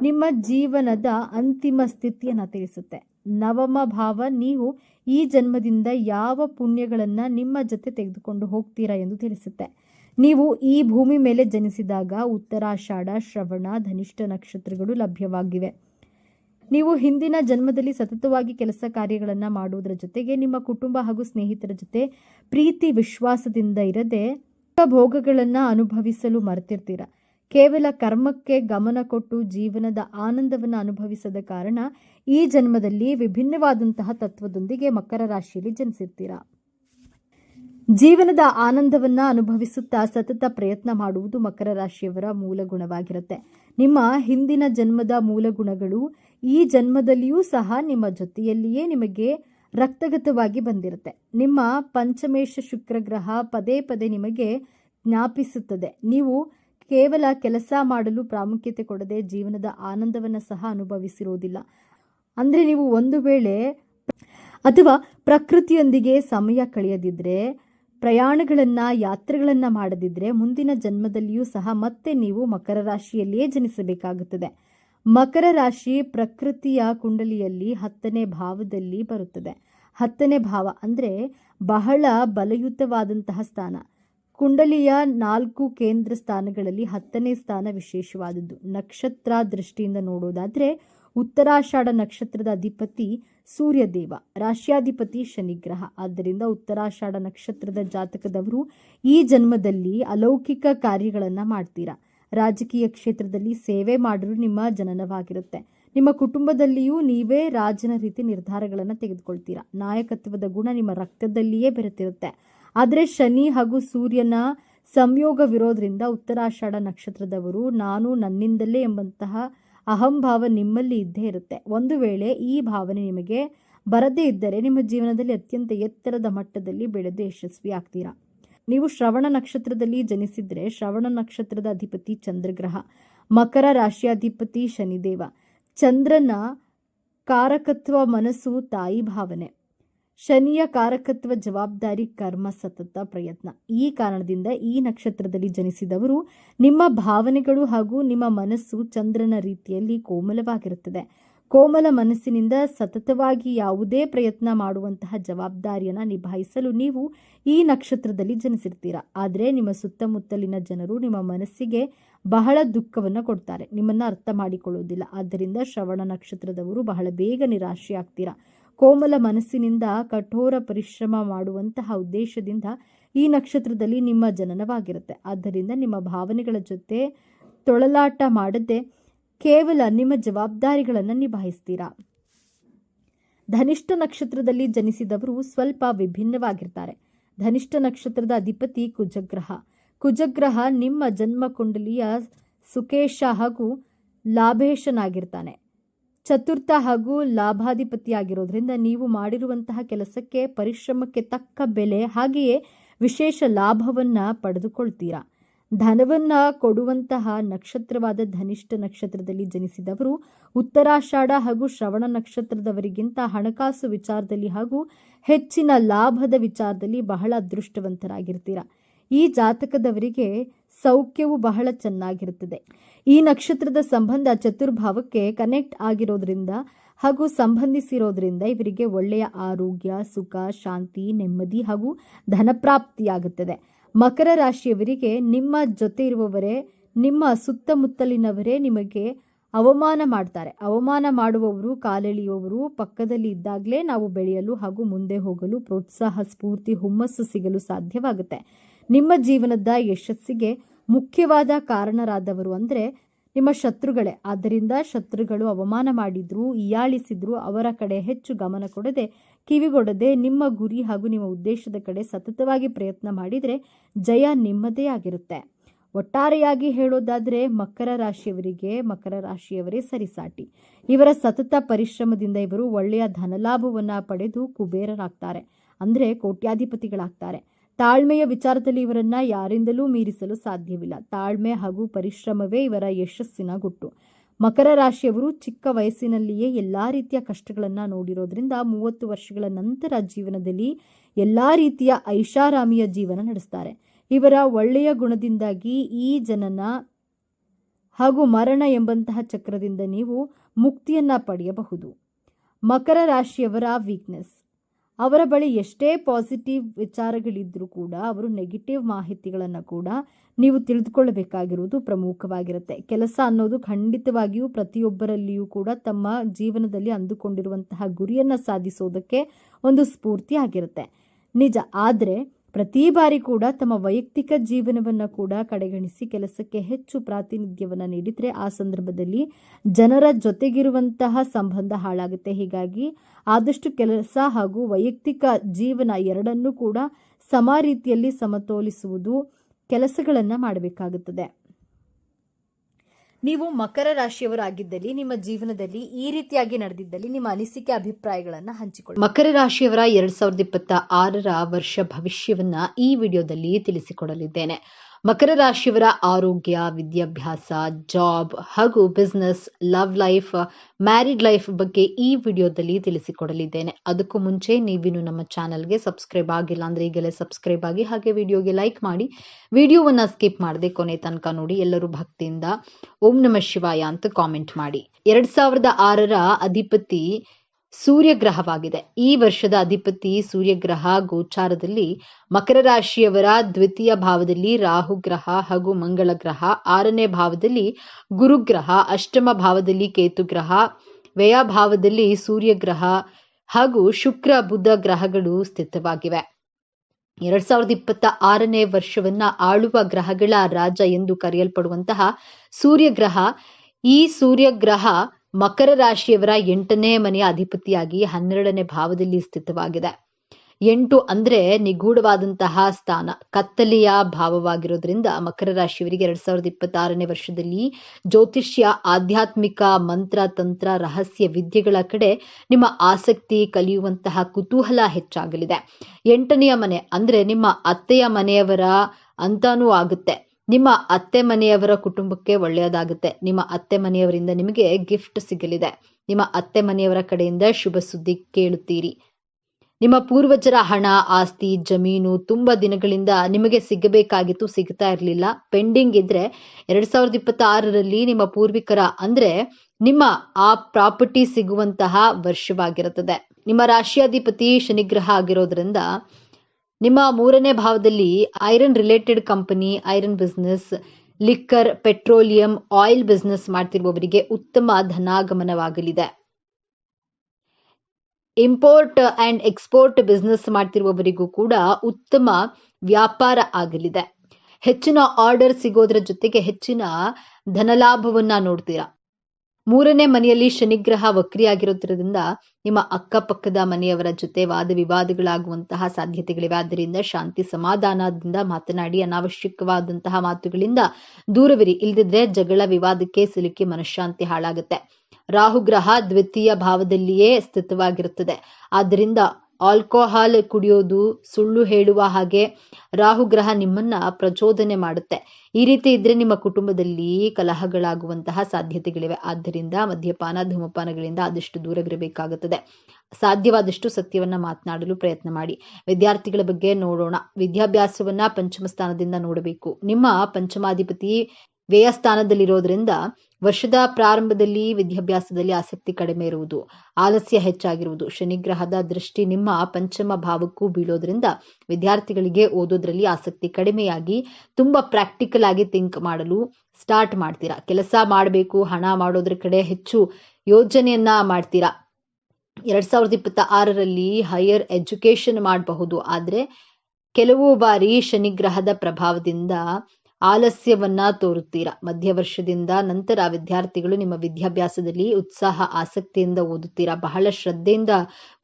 ನಿಮ್ಮ ಜೀವನದ ಅಂತಿಮ ಸ್ಥಿತಿಯನ್ನು ತಿಳಿಸುತ್ತೆ. ನವಮ ಭಾವ, ನೀವು ಈ ಜನ್ಮದಿಂದ ಯಾವ ಪುಣ್ಯಗಳನ್ನು ನಿಮ್ಮ ಜೊತೆ ತೆಗೆದುಕೊಂಡು ಹೋಗ್ತೀರಾ ಎಂದು ತಿಳಿಸುತ್ತೆ. ನೀವು ಈ ಭೂಮಿ ಮೇಲೆ ಜನಿಸಿದಾಗ ಉತ್ತರಾಷಾಢ, ಶ್ರವಣ, ಧನಿಷ್ಠ ನಕ್ಷತ್ರಗಳು ಲಭ್ಯವಾಗಿವೆ. ನೀವು ಹಿಂದಿನ ಜನ್ಮದಲ್ಲಿ ಸತತವಾಗಿ ಕೆಲಸ ಕಾರ್ಯಗಳನ್ನು ಮಾಡುವುದರ ಜೊತೆಗೆ ನಿಮ್ಮ ಕುಟುಂಬ ಹಾಗೂ ಸ್ನೇಹಿತರ ಜೊತೆ ಪ್ರೀತಿ, ವಿಶ್ವಾಸದಿಂದ ಇರದೆ ಭೋಗಗಳನ್ನು ಅನುಭವಿಸಲು ಮರೆತಿರ್ತೀರ. ಕೇವಲ ಕರ್ಮಕ್ಕೆ ಗಮನ ಕೊಟ್ಟು ಜೀವನದ ಆನಂದವನ್ನು ಅನುಭವಿಸದ ಕಾರಣ ಈ ಜನ್ಮದಲ್ಲಿ ವಿಭಿನ್ನವಾದಂತಹ ತತ್ವದೊಂದಿಗೆ ಮಕರ ರಾಶಿಯಲ್ಲಿ ಜನಿಸಿರ್ತೀರ? ಜೀವನದ ಆನಂದವನ್ನ ಅನುಭವಿಸುತ್ತಾ ಸತತ ಪ್ರಯತ್ನ ಮಾಡುವುದು ಮಕರ ರಾಶಿಯವರ ಮೂಲ ಗುಣವಾಗಿರುತ್ತೆ. ನಿಮ್ಮ ಹಿಂದಿನ ಜನ್ಮದ ಮೂಲ ಗುಣಗಳು ಈ ಜನ್ಮದಲ್ಲಿಯೂ ಸಹ ನಿಮ್ಮ ಜೊತೆಯಲ್ಲಿಯೇ ನಿಮಗೆ ರಕ್ತಗತವಾಗಿ ಬಂದಿರುತ್ತೆ. ನಿಮ್ಮ ಪಂಚಮೇಶ ಶುಕ್ರಗ್ರಹ ಪದೇ ಪದೇ ನಿಮಗೆ ಜ್ಞಾಪಿಸುತ್ತದೆ. ನೀವು ಕೇವಲ ಕೆಲಸ ಮಾಡಲು ಪ್ರಾಮುಖ್ಯತೆ ಕೊಡದೆ ಜೀವನದ ಆನಂದವನ್ನು ಸಹ ಅನುಭವಿಸಿರೋದಿಲ್ಲ. ಅಂದರೆ ನೀವು ಒಂದು ವೇಳೆ ಅಥವಾ ಪ್ರಕೃತಿಯೊಂದಿಗೆ ಸಮಯ ಕಳೆಯದಿದ್ದರೆ ಪ್ರಯಾಣಗಳನ್ನು, ಯಾತ್ರೆಗಳನ್ನು ಮಾಡದಿದ್ದರೆ ಮುಂದಿನ ಜನ್ಮದಲ್ಲಿಯೂ ಸಹ ಮತ್ತೆ ನೀವು ಮಕರ ರಾಶಿಯಲ್ಲಿಯೇ ಜನಿಸಬೇಕಾಗುತ್ತದೆ. ಮಕರ ರಾಶಿ ಪ್ರಕೃತಿಯ ಕುಂಡಲಿಯಲ್ಲಿ ಹತ್ತನೇ ಭಾವದಲ್ಲಿ ಬರುತ್ತದೆ. ಹತ್ತನೇ ಭಾವ ಅಂದರೆ ಬಹಳ ಬಲಯುತವಾದಂತಹ ಸ್ಥಾನ. ಕುಂಡಲಿಯ ನಾಲ್ಕು ಕೇಂದ್ರ ಸ್ಥಾನಗಳಲ್ಲಿ ಹತ್ತನೇ ಸ್ಥಾನ ವಿಶೇಷವಾದದ್ದು. ನಕ್ಷತ್ರ ದೃಷ್ಟಿಯಿಂದ ನೋಡೋದಾದರೆ ಉತ್ತರಾಷಾಢ ನಕ್ಷತ್ರದ ಅಧಿಪತಿ ಸೂರ್ಯದೇವ, ರಾಶ್ಯಾಧಿಪತಿ ಶನಿಗ್ರಹ. ಆದ್ದರಿಂದ ಉತ್ತರಾಷಾಢ ನಕ್ಷತ್ರದ ಜಾತಕದವರು ಈ ಜನ್ಮದಲ್ಲಿ ಅಲೌಕಿಕ ಕಾರ್ಯಗಳನ್ನು ಮಾಡ್ತೀರಾ. ರಾಜಕೀಯ ಕ್ಷೇತ್ರದಲ್ಲಿ ಸೇವೆ ಮಾಡಲು ನಿಮ್ಮ ಜನನವಾಗಿರುತ್ತೆ. ನಿಮ್ಮ ಕುಟುಂಬದಲ್ಲಿಯೂ ನೀವೇ ರಾಜನ ರೀತಿ ನಿರ್ಧಾರಗಳನ್ನು ತೆಗೆದುಕೊಳ್ತೀರಾ. ನಾಯಕತ್ವದ ಗುಣ ನಿಮ್ಮ ರಕ್ತದಲ್ಲಿಯೇ ಬೆರೆತಿರುತ್ತೆ. ಆದರೆ ಶನಿ ಹಾಗೂ ಸೂರ್ಯನ ಸಂಯೋಗವಿರೋದ್ರಿಂದ ಉತ್ತರಾಷಾಢ ನಕ್ಷತ್ರದವರು, ನಾನು ನನ್ನಿಂದಲೇ ಎಂಬಂತಹ ಅಹಂಭಾವ ನಿಮ್ಮಲ್ಲಿ ಇದ್ದೇ ಇರುತ್ತೆ. ಒಂದು ವೇಳೆ ಈ ಭಾವನೆ ನಿಮಗೆ ಬರದೇ ಇದ್ದರೆ ನಿಮ್ಮ ಜೀವನದಲ್ಲಿ ಅತ್ಯಂತ ಎತ್ತರದ ಮಟ್ಟದಲ್ಲಿ ಬೆಳೆದು ಯಶಸ್ವಿ ಆಗ್ತೀರಾ? ನೀವು ಶ್ರವಣ ನಕ್ಷತ್ರದಲ್ಲಿ ಜನಿಸಿದ್ರೆ ಶ್ರವಣ ನಕ್ಷತ್ರದ ಅಧಿಪತಿ ಚಂದ್ರಗ್ರಹ, ಮಕರ ರಾಶಿಯಾಧಿಪತಿ ಶನಿದೇವ, ಚಂದ್ರನ ಕಾರಕತ್ವ, ಮನಸ್ಸು, ತಾಯಿ ಭಾವನೆ. ಶನಿಯ ಕಾರಕತ್ವ ಜವಾಬ್ದಾರಿ ಕರ್ಮ ಸತತ ಪ್ರಯತ್ನ. ಈ ಕಾರಣದಿಂದ ಈ ನಕ್ಷತ್ರದಲ್ಲಿ ಜನಿಸಿದವರು ನಿಮ್ಮ ಭಾವನೆಗಳು ಹಾಗೂ ನಿಮ್ಮ ಮನಸ್ಸು ಚಂದ್ರನ ರೀತಿಯಲ್ಲಿ ಕೋಮಲವಾಗಿರುತ್ತದೆ. ಕೋಮಲ ಮನಸ್ಸಿನಿಂದ ಸತತವಾಗಿ ಯಾವುದೇ ಪ್ರಯತ್ನ ಮಾಡುವಂತಹ ಜವಾಬ್ದಾರಿಯನ್ನು ನಿಭಾಯಿಸಲು ನೀವು ಈ ನಕ್ಷತ್ರದಲ್ಲಿ ಜನಿಸಿರ್ತೀರಾ. ಆದರೆ ನಿಮ್ಮ ಸುತ್ತಮುತ್ತಲಿನ ಜನರು ನಿಮ್ಮ ಮನಸ್ಸಿಗೆ ಬಹಳ ದುಃಖವನ್ನು ಕೊಡ್ತಾರೆ. ನಿಮ್ಮನ್ನು ಅರ್ಥ ಮಾಡಿಕೊಳ್ಳುವುದಿಲ್ಲ. ಆದ್ದರಿಂದ ಶ್ರವಣ ನಕ್ಷತ್ರದವರು ಬಹಳ ಬೇಗ ನಿರಾಶೆಯಾಗ್ತೀರಾ. ಕೋಮಲ ಮನಸ್ಸಿನಿಂದ ಕಠೋರ ಪರಿಶ್ರಮ ಮಾಡುವಂತಹ ಉದ್ದೇಶದಿಂದ ಈ ನಕ್ಷತ್ರದಲ್ಲಿ ನಿಮ್ಮ ಜನನವಾಗಿರುತ್ತೆ. ಆದ್ದರಿಂದ ನಿಮ್ಮ ಭಾವನೆಗಳ ಜೊತೆ ತೊಳಲಾಟ ಮಾಡದೆ ಕೇವಲ ನಿಮ್ಮ ಜವಾಬ್ದಾರಿಗಳನ್ನು ನಿಭಾಯಿಸ್ತೀರಾ? ಧನಿಷ್ಠ ನಕ್ಷತ್ರದಲ್ಲಿ ಜನಿಸಿದವರು ಸ್ವಲ್ಪ ವಿಭಿನ್ನವಾಗಿರ್ತಾರೆ. ಧನಿಷ್ಠ ನಕ್ಷತ್ರದ ಅಧಿಪತಿ ಕುಜಗ್ರಹ. ಕುಜಗ್ರಹ ನಿಮ್ಮ ಜನ್ಮ ಕುಂಡಲಿಯ ಸುಕೇಶ ಹಾಗೂ ಲಾಭೇಶನಾಗಿರ್ತಾನೆ. ಚತುರ್ಥ ಹಾಗೂ ಲಾಭಾಧಿಪತಿಯಾಗಿರೋದ್ರಿಂದ ನೀವು ಮಾಡಿರುವಂತಹ ಕೆಲಸಕ್ಕೆ ಪರಿಶ್ರಮಕ್ಕೆ ತಕ್ಕ ಬೆಲೆ, ಹಾಗೆಯೇ ವಿಶೇಷ ಲಾಭವನ್ನು ಪಡೆದುಕೊಳ್ತೀರಾ? ಧನವನ್ನು ಕೊಡುವಂತಹ ನಕ್ಷತ್ರವಾದ ಧನಿಷ್ಠ ನಕ್ಷತ್ರದಲ್ಲಿ ಜನಿಸಿದವರು, ಉತ್ತರಾಷಾಢ ಹಾಗೂ ಶ್ರವಣ ನಕ್ಷತ್ರದವರಿಗಿಂತ ಹಣಕಾಸು ವಿಚಾರದಲ್ಲಿ ಹಾಗೂ ಹೆಚ್ಚಿನ ಲಾಭದ ವಿಚಾರದಲ್ಲಿ ಬಹಳ ಅದೃಷ್ಟವಂತರಾಗಿರ್ತೀರಾ? ಈ ಜಾತಕದವರಿಗೆ ಸೌಖ್ಯವು ಬಹಳ ಚೆನ್ನಾಗಿರುತ್ತದೆ. ಈ ನಕ್ಷತ್ರದ ಸಂಬಂಧ ಚತುರ್ಭಾವಕ್ಕೆ ಕನೆಕ್ಟ್ ಆಗಿರೋದ್ರಿಂದ ಹಾಗೂ ಸಂಬಂಧಿಸಿರೋದ್ರಿಂದ ಇವರಿಗೆ ಒಳ್ಳೆಯ ಆರೋಗ್ಯ, ಸುಖ, ಶಾಂತಿ, ನೆಮ್ಮದಿ ಹಾಗೂ ಧನಪ್ರಾಪ್ತಿಯಾಗುತ್ತದೆ. ಮಕರ ರಾಶಿಯವರಿಗೆ ನಿಮ್ಮ ಜೊತೆ ಇರುವವರೇ, ನಿಮ್ಮ ಸುತ್ತಮುತ್ತಲಿನವರೇ ನಿಮಗೆ ಅವಮಾನ ಮಾಡ್ತಾರೆ. ಅವಮಾನ ಮಾಡುವವರು, ಕಾಲೆಳೆಯುವವರು ಪಕ್ಕದಲ್ಲಿ ಇದ್ದಾಗಲೇ ನಾವು ಬೆಳೆಯಲು ಹಾಗೂ ಮುಂದೆ ಹೋಗಲು ಪ್ರೋತ್ಸಾಹ, ಸ್ಫೂರ್ತಿ, ಹುಮ್ಮಸ್ಸು ಸಿಗಲು ಸಾಧ್ಯವಾಗುತ್ತೆ. ನಿಮ್ಮ ಜೀವನದ ಯಶಸ್ಸಿಗೆ ಮುಖ್ಯವಾದ ಕಾರಣರಾದವರು ಅಂದರೆ ನಿಮ್ಮ ಶತ್ರುಗಳೇ. ಆದ್ದರಿಂದ ಶತ್ರುಗಳು ಅವಮಾನ ಮಾಡಿದ್ರು, ಹೀಯಾಳಿಸಿದ್ರು, ಅವರ ಕಡೆ ಹೆಚ್ಚು ಗಮನ ಕೊಡದೆ, ಕಿವಿಗೊಡದೆ ನಿಮ್ಮ ಗುರಿ ಹಾಗೂ ನಿಮ್ಮ ಉದ್ದೇಶದ ಕಡೆ ಸತತವಾಗಿ ಪ್ರಯತ್ನ ಮಾಡಿದರೆ ಜಯ ನಿಮ್ಮದೇ ಆಗಿರುತ್ತೆ. ಒಟ್ಟಾರೆಯಾಗಿ ಹೇಳೋದಾದರೆ ಮಕರ ರಾಶಿಯವರಿಗೆ ಮಕರ ರಾಶಿಯವರೇ ಸರಿಸಾಟಿ. ಇವರ ಸತತ ಪರಿಶ್ರಮದಿಂದ ಇವರು ಒಳ್ಳೆಯ ಧನಲಾಭವನ್ನು ಪಡೆದು ಕುಬೇರರಾಗ್ತಾರೆ. ಅಂದರೆ ಕೋಟ್ಯಾಧಿಪತಿಗಳಾಗ್ತಾರೆ. ತಾಳ್ಮೆಯ ವಿಚಾರದಲ್ಲಿ ಇವರನ್ನ ಯಾರಿಂದಲೂ ಮೀರಿಸಲು ಸಾಧ್ಯವಿಲ್ಲ. ತಾಳ್ಮೆ ಹಾಗೂ ಪರಿಶ್ರಮವೇ ಇವರ ಯಶಸ್ಸಿನ ಗುಟ್ಟು. ಮಕರ ರಾಶಿಯವರು ಚಿಕ್ಕ ವಯಸ್ಸಿನಲ್ಲಿಯೇ ಎಲ್ಲ ರೀತಿಯ ಕಷ್ಟಗಳನ್ನು ನೋಡಿರೋದ್ರಿಂದ ಮೂವತ್ತು ವರ್ಷಗಳ ನಂತರ ಜೀವನದಲ್ಲಿ ಎಲ್ಲ ರೀತಿಯ ಐಷಾರಾಮಿಯ ಜೀವನ ನಡೆಸ್ತಾರೆ. ಇವರ ಒಳ್ಳೆಯ ಗುಣದಿಂದಾಗಿ ಈ ಜನನ ಹಾಗೂ ಮರಣ ಎಂಬಂತಹ ಚಕ್ರದಿಂದ ನೀವು ಮುಕ್ತಿಯನ್ನ ಪಡೆಯಬಹುದು. ಮಕರ ರಾಶಿಯವರ ವೀಕ್ನೆಸ್ ಅವರ ಬಳಿ ಎಷ್ಟೇ ಪಾಸಿಟಿವ್ ವಿಚಾರಗಳಿದ್ದರೂ ಕೂಡ, ಅವರು ನೆಗೆಟಿವ್ ಮಾಹಿತಿಗಳನ್ನು ಕೂಡ ನೀವು ತಿಳಿದುಕೊಳ್ಳಬೇಕಾಗಿರುವುದು ಪ್ರಮುಖವಾಗಿರುತ್ತೆ. ಕೆಲಸ ಅನ್ನೋದು ಖಂಡಿತವಾಗಿಯೂ ಪ್ರತಿಯೊಬ್ಬರಲ್ಲಿಯೂ ಕೂಡ ತಮ್ಮ ಜೀವನದಲ್ಲಿ ಅಂದುಕೊಂಡಿರುವಂತಹ ಗುರಿಯನ್ನು ಸಾಧಿಸೋದಕ್ಕೆ ಒಂದು ಸ್ಫೂರ್ತಿ ಆಗಿರುತ್ತೆ. ನಿಜ, ಆದರೆ ಪ್ರತಿ ಬಾರಿ ಕೂಡ ತಮ್ಮ ವೈಯಕ್ತಿಕ ಜೀವನವನ್ನು ಕೂಡ ಕಡೆಗಣಿಸಿ ಕೆಲಸಕ್ಕೆ ಹೆಚ್ಚು ಪ್ರಾತಿನಿಧ್ಯವನ್ನು ನೀಡಿದರೆ ಆ ಸಂದರ್ಭದಲ್ಲಿ ಜನರ ಜೊತೆಗಿರುವಂತಹ ಸಂಬಂಧ ಹಾಳಾಗುತ್ತೆ. ಹೀಗಾಗಿ ಆದಷ್ಟು ಕೆಲಸ ಹಾಗೂ ವೈಯಕ್ತಿಕ ಜೀವನ ಎರಡನ್ನೂ ಕೂಡ ಸಮ ರೀತಿಯಲ್ಲಿ ಸಮತೋಲಿಸುವುದು ಕೆಲಸಗಳನ್ನು ಮಾಡಬೇಕಾಗುತ್ತದೆ. ನೀವು ಮಕರ ರಾಶಿಯವರಾಗಿದ್ದಲ್ಲಿ, ನಿಮ್ಮ ಜೀವನದಲ್ಲಿ ಈ ರೀತಿಯಾಗಿ ನಡೆದಿದ್ದಲ್ಲಿ ನಿಮ್ಮ ಅನಿಸಿಕೆ ಅಭಿಪ್ರಾಯಗಳನ್ನು ಹಂಚಿಕೊಳ್ಳಿ. ಮಕರ ರಾಶಿಯವರ ಎರಡ್ ಸಾವಿರದ ಇಪ್ಪತ್ತ ಆರರ ವರ್ಷ ಭವಿಷ್ಯವನ್ನ ಈ ವಿಡಿಯೋದಲ್ಲಿ ತಿಳಿಸಿಕೊಡಲಿದ್ದೇನೆ. ಮಕರ ರಾಶಿಯವರ ಆರೋಗ್ಯ, ವಿದ್ಯಾಭ್ಯಾಸ ಜಾಬ್ ಹಾಗೂ business love life married life ಬಗ್ಗೆ ಈ ವಿಡಿಯೋದಲ್ಲಿ ತಿಳಿಸಿಕೊಡಲಿದ್ದೇನೆ. ಅದಕ್ಕೂ ಮುಂಚೆ ನೀವಿನ್ನು ನಮ್ಮ ಚಾನಲ್ಗೆ ಸಬ್ಸ್ಕ್ರೈಬ್ ಆಗಿಲ್ಲ ಅಂದ್ರೆ ಈಗಲೇ ಸಬ್ಸ್ಕ್ರೈಬ್ ಆಗಿ ಹಾಗೆ ವಿಡಿಯೋಗೆ ಲೈಕ್ ಮಾಡಿ. ವಿಡಿಯೋವನ್ನ ಸ್ಕಿಪ್ ಮಾಡದೆ ಕೊನೆ ತನಕ ನೋಡಿ, ಎಲ್ಲರೂ ಭಕ್ತಿಯಿಂದ ಓಂ ನಮ ಶಿವಾಯ ಅಂತ ಕಾಮೆಂಟ್ ಮಾಡಿ. ಎರಡ್ ಸಾವಿರದ ಆರರ ಅಧಿಪತಿ ಸೂರ್ಯಗ್ರಹವಾಗಿದೆ. ಈ ವರ್ಷದ ಅಧಿಪತಿ ಸೂರ್ಯಗ್ರಹ ಗೋಚಾರದಲ್ಲಿ ಮಕರ ರಾಶಿಯವರ ದ್ವಿತೀಯ ಭಾವದಲ್ಲಿ ರಾಹುಗ್ರಹ ಹಾಗೂ ಮಂಗಳ ಗ್ರಹ, ಆರನೇ ಭಾವದಲ್ಲಿ ಗುರುಗ್ರಹ, ಅಷ್ಟಮ ಭಾವದಲ್ಲಿ ಕೇತು ಗ್ರಹ, ವ್ಯಯ ಭಾವದಲ್ಲಿ ಸೂರ್ಯಗ್ರಹ ಹಾಗೂ ಶುಕ್ರ ಬುಧ ಗ್ರಹಗಳು ಸ್ಥಿತವಾಗಿವೆ. ಎರಡ್ ಸಾವಿರದ ಇಪ್ಪತ್ತ ಆರನೇ ವರ್ಷವನ್ನ ಆಳುವ ಗ್ರಹಗಳ ರಾಜ ಎಂದು ಕರೆಯಲ್ಪಡುವಂತಹ ಸೂರ್ಯಗ್ರಹ, ಈ ಸೂರ್ಯಗ್ರಹ ಮಕರ ರಾಶಿಯವರ ಎಂಟನೇ ಮನೆಯ ಅಧಿಪತಿಯಾಗಿ ಹನ್ನೆರಡನೇ ಭಾವದಲ್ಲಿ ಸ್ಥಿತವಾಗಿದೆ. ಎಂಟು ಅಂದ್ರೆ ನಿಗೂಢವಾದಂತಹ ಸ್ಥಾನ, ಕತ್ತಲೆಯ ಭಾವವಾಗಿರೋದ್ರಿಂದ ಮಕರ ರಾಶಿಯವರಿಗೆ ಎರಡ್ ಸಾವಿರದ ಇಪ್ಪತ್ತಾರನೇ ವರ್ಷದಲ್ಲಿ ಜ್ಯೋತಿಷ್ಯ, ಆಧ್ಯಾತ್ಮಿಕ, ಮಂತ್ರ, ತಂತ್ರ, ರಹಸ್ಯ, ವಿದ್ಯೆಗಳ ಕಡೆ ನಿಮ್ಮ ಆಸಕ್ತಿ ಕಲಿಯುವಂತಹ ಕುತೂಹಲ ಹೆಚ್ಚಾಗಲಿದೆ. ಎಂಟನೆಯ ಮನೆ ಅಂದ್ರೆ ನಿಮ್ಮ ಅತ್ತೆಯ ಮನೆಯವರ ಅಂತಾನೂ ಆಗುತ್ತೆ. ನಿಮ್ಮ ಅತ್ತೆ ಮನೆಯವರ ಕುಟುಂಬಕ್ಕೆ ಒಳ್ಳೆಯದಾಗುತ್ತೆ. ನಿಮ್ಮ ಅತ್ತೆ ಮನೆಯವರಿಂದ ನಿಮಗೆ ಗಿಫ್ಟ್ ಸಿಗಲಿದೆ. ನಿಮ್ಮ ಅತ್ತೆ ಮನೆಯವರ ಕಡೆಯಿಂದ ಶುಭ ಸುದ್ದಿ ಕೇಳುತ್ತೀರಿ. ನಿಮ್ಮ ಪೂರ್ವಜರ ಹಣ, ಆಸ್ತಿ, ಜಮೀನು ತುಂಬಾ ದಿನಗಳಿಂದ ನಿಮಗೆ ಸಿಗಬೇಕಾಗಿತ್ತು, ಸಿಗ್ತಾ ಇರಲಿಲ್ಲ. ಪೆಂಡಿಂಗ್ ಇದ್ರೆ ಎರಡ್ ಸಾವಿರದ ಇಪ್ಪತ್ತ ಆರರಲ್ಲಿ ನಿಮ್ಮ ಪೂರ್ವಿಕರ ಅಂದ್ರೆ ನಿಮ್ಮ ಆ ಪ್ರಾಪರ್ಟಿ ಸಿಗುವಂತಹ ವರ್ಷವಾಗಿರುತ್ತದೆ. ನಿಮ್ಮ ರಾಶಿಯಾಧಿಪತಿ ಶನಿಗ್ರಹ ಆಗಿರೋದ್ರಿಂದ ನಿಮ್ಮ ಮೂರನೇ ಭಾವದಲ್ಲಿ iron related company, iron business, liquor, petroleum, oil business ಮಾಡ್ತಿರುವವರಿಗೆ ಉತ್ತಮ ಧನಾಗಮನವಾಗಲಿದೆ. ಇಂಪೋರ್ಟ್ ಅಂಡ್ ಎಕ್ಸ್ಪೋರ್ಟ್ ಬಿಸ್ನೆಸ್ ಮಾಡ್ತಿರುವವರಿಗೂ ಕೂಡ ಉತ್ತಮ ವ್ಯಾಪಾರ ಆಗಲಿದೆ. ಹೆಚ್ಚಿನ ಆರ್ಡರ್ ಸಿಗೋದ್ರ ಜೊತೆಗೆ ಹೆಚ್ಚಿನ ಧನಲಾಭವನ್ನು ನೋಡ್ತೀರಾ? ಮೂರನೇ ಮನೆಯಲ್ಲಿ ಶನಿಗ್ರಹ ವಕ್ರಿಯಾಗಿರೋದ್ರಿಂದ ನಿಮ್ಮ ಅಕ್ಕಪಕ್ಕದ ಮನೆಯವರ ಜೊತೆ ವಾದ ವಿವಾದಗಳಾಗುವಂತಹ ಸಾಧ್ಯತೆಗಳಿವೆ. ಆದ್ದರಿಂದ ಶಾಂತಿ ಸಮಾಧಾನದಿಂದ ಮಾತನಾಡಿ, ಅನಾವಶ್ಯಕವಾದಂತಹ ಮಾತುಗಳಿಂದ ದೂರವಿರಿ. ಇಲ್ದಿದ್ರೆ ಜಗಳ ವಿವಾದಕ್ಕೆ ಸಿಲುಕಿ ಮನಃಶಾಂತಿ ಹಾಳಾಗುತ್ತೆ. ರಾಹುಗ್ರಹ ದ್ವಿತೀಯ ಭಾವದಲ್ಲಿಯೇ ಸ್ಥಿತವಾಗಿರುತ್ತದೆ. ಆದ್ದರಿಂದ ಆಲ್ಕೋಹಾಲ್ ಕುಡಿಯೋದು ಸುಳ್ಳು ಹೇಳುವ ಹಾಗೆ ರಾಹುಗ್ರಹ ನಿಮ್ಮನ್ನ ಪ್ರಚೋದನೆ ಮಾಡುತ್ತೆ. ಈ ರೀತಿ ಇದ್ರೆ ನಿಮ್ಮ ಕುಟುಂಬದಲ್ಲಿ ಕಲಹಗಳಾಗುವಂತಹ ಸಾಧ್ಯತೆಗಳಿವೆ. ಆದ್ದರಿಂದ ಮದ್ಯಪಾನ, ಧೂಮಪಾನಗಳಿಂದ ಆದಷ್ಟು ದೂರವಿರಬೇಕಾಗುತ್ತದೆ. ಸಾಧ್ಯವಾದಷ್ಟು ಸತ್ಯವನ್ನ ಮಾತನಾಡಲು ಪ್ರಯತ್ನ ಮಾಡಿ. ವಿದ್ಯಾರ್ಥಿಗಳ ಬಗ್ಗೆ ನೋಡೋಣ. ವಿದ್ಯಾಭ್ಯಾಸವನ್ನ ಪಂಚಮ ಸ್ಥಾನದಿಂದ ನೋಡಬೇಕು. ನಿಮ್ಮ ಪಂಚಮಾಧಿಪತಿ ವ್ಯಯ ಸ್ಥಾನದಲ್ಲಿರೋದ್ರಿಂದ ವರ್ಷದ ಪ್ರಾರಂಭದಲ್ಲಿ ವಿದ್ಯಾಭ್ಯಾಸದಲ್ಲಿ ಆಸಕ್ತಿ ಕಡಿಮೆ ಇರುವುದು, ಆಲಸ್ಯ ಹೆಚ್ಚಾಗಿರುವುದು. ಶನಿಗ್ರಹದ ದೃಷ್ಟಿ ನಿಮ್ಮ ಪಂಚಮ ಭಾವಕ್ಕೂ ಬೀಳೋದ್ರಿಂದ ವಿದ್ಯಾರ್ಥಿಗಳಿಗೆ ಓದೋದ್ರಲ್ಲಿ ಆಸಕ್ತಿ ಕಡಿಮೆಯಾಗಿ ತುಂಬಾ ಪ್ರಾಕ್ಟಿಕಲ್ ಆಗಿ ಥಿಂಕ್ ಮಾಡಲು ಸ್ಟಾರ್ಟ್ ಮಾಡ್ತೀರಾ? ಕೆಲಸ ಮಾಡಬೇಕು, ಹಣ ಮಾಡೋದ್ರ ಕಡೆ ಹೆಚ್ಚು ಯೋಜನೆಯನ್ನ ಮಾಡ್ತೀರಾ? ಎರಡ್ ಸಾವಿರದ ಇಪ್ಪತ್ತ ಆರರಲ್ಲಿ ಹೈಯರ್ ಎಜುಕೇಶನ್ ಮಾಡಬಹುದು. ಆದ್ರೆ ಕೆಲವು ಬಾರಿ ಶನಿಗ್ರಹದ ಪ್ರಭಾವದಿಂದ ಆಲಸ್ಯವನ್ನ ತೋರುತ್ತೀರಾ. ಮಧ್ಯವರ್ಷದಿಂದ ನಂತರ ವಿದ್ಯಾರ್ಥಿಗಳು ನಿಮ್ಮ ವಿದ್ಯಾಭ್ಯಾಸದಲ್ಲಿ ಉತ್ಸಾಹ, ಆಸಕ್ತಿಯಿಂದ ಓದುತ್ತೀರಾ? ಬಹಳ ಶ್ರದ್ಧೆಯಿಂದ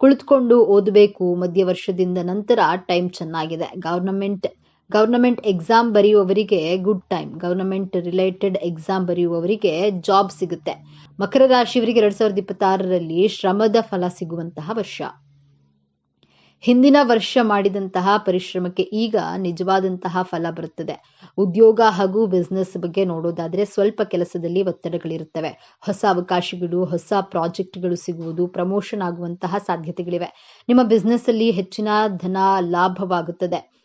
ಕುಳಿತುಕೊಂಡು ಓದಬೇಕು. ಮಧ್ಯವರ್ಷದಿಂದ ನಂತರ ಟೈಮ್ ಚೆನ್ನಾಗಿದೆ. Government government exam ಬರೆಯುವವರಿಗೆ good time. Government related exam ಬರೆಯುವವರಿಗೆ job ಸಿಗುತ್ತೆ. ಮಕರ ರಾಶಿಯವರಿಗೆ ಎರಡ್ ಸಾವಿರದ ಇಪ್ಪತ್ತಾರರಲ್ಲಿ ಶ್ರಮದ ಫಲ ಸಿಗುವಂತಹ ವರ್ಷ. ಹಿಂದಿನ ವರ್ಷ ಮಾಡಿದಂತಹ ಪರಿಶ್ರಮಕ್ಕೆ ಈಗ ನಿಜವಾದಂತಹ ಫಲ ಬರುತ್ತದೆ. ಉದ್ಯೋಗ ಹಾಗೂ ಬಿಸ್ನೆಸ್ ಬಗ್ಗೆ ನೋಡೋದಾದ್ರೆ ಸ್ವಲ್ಪ ಕೆಲಸದಲ್ಲಿ ಒತ್ತಡಗಳಿರುತ್ತವೆ. ಹೊಸ ಅವಕಾಶಗಳು, ಹೊಸ ಪ್ರಾಜೆಕ್ಟ್ಗಳು ಸಿಗುವುದು ಪ್ರಮೋಷನ್ ಆಗುವಂತಹ ಸಾಧ್ಯತೆಗಳಿವೆ. ನಿಮ್ಮ ಬಿಸ್ನೆಸ್ ಅಲ್ಲಿ ಹೆಚ್ಚಿನ ಧನ ಲಾಭವಾಗುತ್ತದೆ.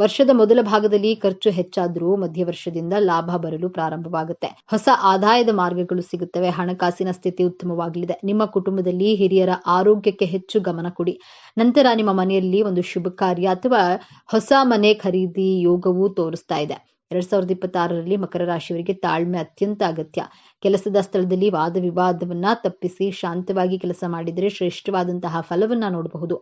ವರ್ಷದ ಮೊದಲ ಭಾಗದಲ್ಲಿ ಖರ್ಚು ಹೆಚ್ಚಾದರೂ ಮಧ್ಯವರ್ಷದಿಂದ ಲಾಭ ಬರಲು ಪ್ರಾರಂಭವಾಗುತ್ತೆ. ಹೊಸ ಆದಾಯದ ಮಾರ್ಗಗಳು ಸಿಗುತ್ತವೆ. ಹಣಕಾಸಿನ ಸ್ಥಿತಿ ಉತ್ತಮವಾಗಲಿದೆ. ನಿಮ್ಮ ಕುಟುಂಬದಲ್ಲಿ ಹಿರಿಯರ ಆರೋಗ್ಯಕ್ಕೆ ಹೆಚ್ಚು ಗಮನ ಕೊಡಿ. ನಂತರ ನಿಮ್ಮ ಮನೆಯಲ್ಲಿ ಒಂದು ಶುಭ ಕಾರ್ಯ ಅಥವಾ ಹೊಸ ಮನೆ ಖರೀದಿ ಯೋಗವು ತೋರಿಸ್ತಾ ಇದೆ. ಎರಡ್ ಸಾವಿರದ ಇಪ್ಪತ್ತಾರರಲ್ಲಿ ಮಕರ ರಾಶಿಯವರಿಗೆ ತಾಳ್ಮೆ ಅತ್ಯಂತ ಅಗತ್ಯ. ಕೆಲಸದ ಸ್ಥಳದಲ್ಲಿ ವಾದ ವಿವಾದವನ್ನ ತಪ್ಪಿಸಿ ಶಾಂತವಾಗಿ ಕೆಲಸ ಮಾಡಿದರೆ ಶ್ರೇಷ್ಠವಾದಂತಹ ಫಲವನ್ನ ನೋಡಬಹುದು.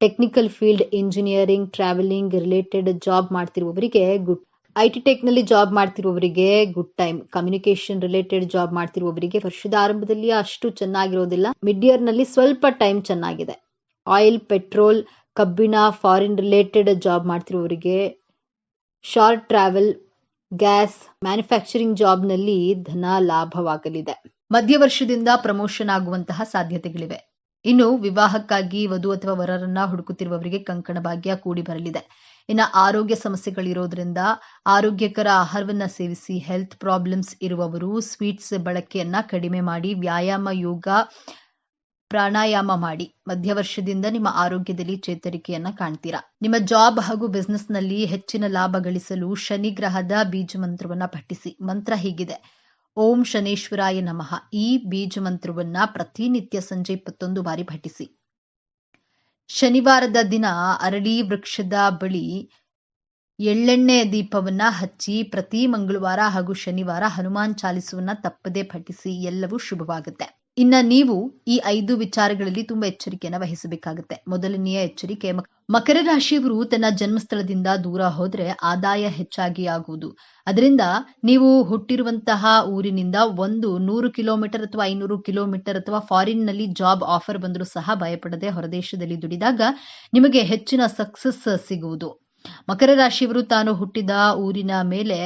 Technical field engineering travelling related job ಮಾಡ್ತಿರುವವರಿಗೆ good I T ಟೆಕ್ನಲ್ಲಿ job ಮಾಡ್ತಿರುವವರಿಗೆ good time communication related job ಮಾಡ್ತಿರುವವರಿಗೆ ವರ್ಷದ ಆರಂಭದಲ್ಲಿ ಅಷ್ಟು ಚೆನ್ನಾಗಿರೋದಿಲ್ಲ. ಮಿಡ್ ಇಯರ್ನಲ್ಲಿ ಸ್ವಲ್ಪ ಟೈಮ್ ಚೆನ್ನಾಗಿದೆ. ಆಯಿಲ್ ಪೆಟ್ರೋಲ್ ಕಬ್ಬಿಣ ಫಾರಿನ್ ರಿಲೇಟೆಡ್ ಜಾಬ್ ಮಾಡ್ತಿರುವವರಿಗೆ ಶಾರ್ಟ್ ಟ್ರಾವೆಲ್ ಗ್ಯಾಸ್ ಮ್ಯಾನುಫ್ಯಾಕ್ಚರಿಂಗ್ ಜಾಬ್ನಲ್ಲಿ ಧನ ಲಾಭವಾಗಲಿದೆ. ಮಧ್ಯ ವರ್ಷದಿಂದ ಪ್ರಮೋಷನ್ ಆಗುವಂತಹ ಸಾಧ್ಯತೆಗಳಿವೆ. ಇನ್ನು ವಿವಾಹಕ್ಕಾಗಿ ವಧು ಅಥವಾ ವರರನ್ನ ಹುಡುಕುತ್ತಿರುವವರಿಗೆ ಕಂಕಣ ಭಾಗ್ಯ ಕೂಡಿ ಬರಲಿದೆ. ಇನ್ನು ಆರೋಗ್ಯ ಸಮಸ್ಯೆಗಳಿರೋದ್ರಿಂದ ಆರೋಗ್ಯಕರ ಆಹಾರವನ್ನ ಸೇವಿಸಿ ಹೆಲ್ತ್ ಪ್ರಾಬ್ಲಮ್ಸ್ ಇರುವವರು ಸ್ವೀಟ್ಸ್ ಬಳಕೆಯನ್ನ ಕಡಿಮೆ ಮಾಡಿ ವ್ಯಾಯಾಮ ಯೋಗ ಪ್ರಾಣಾಯಾಮ ಮಾಡಿ. ಮಧ್ಯ ವರ್ಷದಿಂದ ನಿಮ್ಮ ಆರೋಗ್ಯದಲ್ಲಿ ಚೇತರಿಕೆಯನ್ನ ಕಾಣ್ತೀರಾ? ನಿಮ್ಮ ಜಾಬ್ ಹಾಗೂ ಬಿಸ್ನೆಸ್ನಲ್ಲಿ ಹೆಚ್ಚಿನ ಲಾಭ ಗಳಿಸಲು ಶನಿ ಗ್ರಹದ ಬೀಜ ಮಂತ್ರವನ್ನ ಪಠಿಸಿ. ಮಂತ್ರ ಹೀಗಿದೆ. ಓಂ ಶನೇಶ್ವರಾಯ ನಮಃ. ಈ ಬೀಜ ಮಂತ್ರವನ್ನ ಪ್ರತಿನಿತ್ಯ ಸಂಜೆ ಇಪ್ಪತ್ತೊಂದು ಬಾರಿ ಪಠಿಸಿ. ಶನಿವಾರದ ದಿನ ಅರಳಿ ವೃಕ್ಷದ ಬಳಿ ಎಳ್ಳೆಣ್ಣೆ ದೀಪವನ್ನ ಹಚ್ಚಿ ಪ್ರತಿ ಮಂಗಳವಾರ ಹಾಗೂ ಶನಿವಾರ ಹನುಮಾನ್ ಚಾಲಿಸುವನ್ನ ತಪ್ಪದೆ ಪಠಿಸಿ. ಎಲ್ಲವೂ ಶುಭವಾಗುತ್ತೆ. ಇನ್ನ ನೀವು ಈ ಐದು ವಿಚಾರಗಳಲ್ಲಿ ತುಂಬಾ ಎಚ್ಚರಿಕೆಯನ್ನು ವಹಿಸಬೇಕಾಗುತ್ತೆ. ಮೊದಲನೆಯ ಎಚ್ಚರಿಕೆ ಮಕರ ರಾಶಿಯವರು ತನ್ನ ಜನ್ಮಸ್ಥಳದಿಂದ ದೂರ ಹೋದ್ರೆ ಆದಾಯ ಹೆಚ್ಚಾಗಿ ಆಗುವುದು. ಅದರಿಂದ ನೀವು ಹುಟ್ಟಿರುವಂತಹ ಊರಿನಿಂದ ಒಂದು ನೂರು ಕಿಲೋಮೀಟರ್ ಅಥವಾ ಐನೂರು ಕಿಲೋಮೀಟರ್ ಅಥವಾ ಫಾರಿನ್ನಲ್ಲಿ ಜಾಬ್ ಆಫರ್ ಬಂದರೂ ಸಹ ಭಯಪಡದೆ ಹೊರದೇಶದಲ್ಲಿ ದುಡಿದಾಗ ನಿಮಗೆ ಹೆಚ್ಚಿನ ಸಕ್ಸಸ್ ಸಿಗುವುದು. ಮಕರ ರಾಶಿಯವರು ತಾನು ಹುಟ್ಟಿದ ಊರಿನ ಮೇಲೆ